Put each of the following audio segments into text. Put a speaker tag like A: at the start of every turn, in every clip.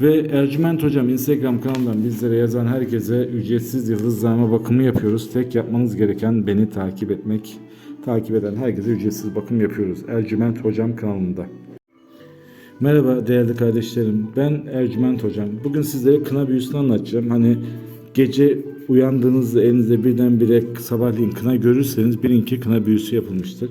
A: Ve Ercüment Hocam Instagram kanalından bizlere yazan herkese ücretsiz yıldızlama bakımı yapıyoruz. Tek yapmanız gereken beni takip etmek. Takip eden herkese ücretsiz bakım yapıyoruz. Ercüment Hocam kanalında. Merhaba değerli kardeşlerim. Ben Ercüment Hocam. Bugün sizlere kına büyüsünü anlatacağım. Hani gece uyandığınızda elinizde birdenbire sabahleyin kına görürseniz bilin ki kına büyüsü yapılmıştır.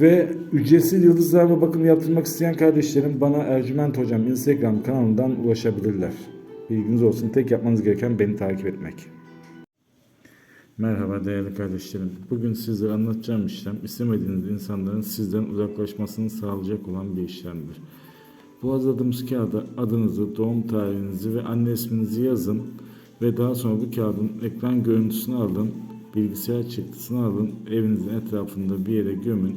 A: Ve ücretsiz yıldızlarla bakım yaptırmak isteyen kardeşlerim bana Ercüment Hocam Instagram kanalından ulaşabilirler. Bilginiz olsun. Tek yapmanız gereken beni takip etmek. Merhaba değerli kardeşlerim. Bugün sizlere anlatacağım işlem istemediğiniz insanların sizden uzaklaşmasını sağlayacak olan bir işlemdir. Bu hazırladığımız kağıda adınızı, doğum tarihinizi ve anne isminizi yazın ve daha sonra bu kağıdın ekran görüntüsünü alın, bilgisayar çıktısını alın, evinizin etrafında bir yere gömün.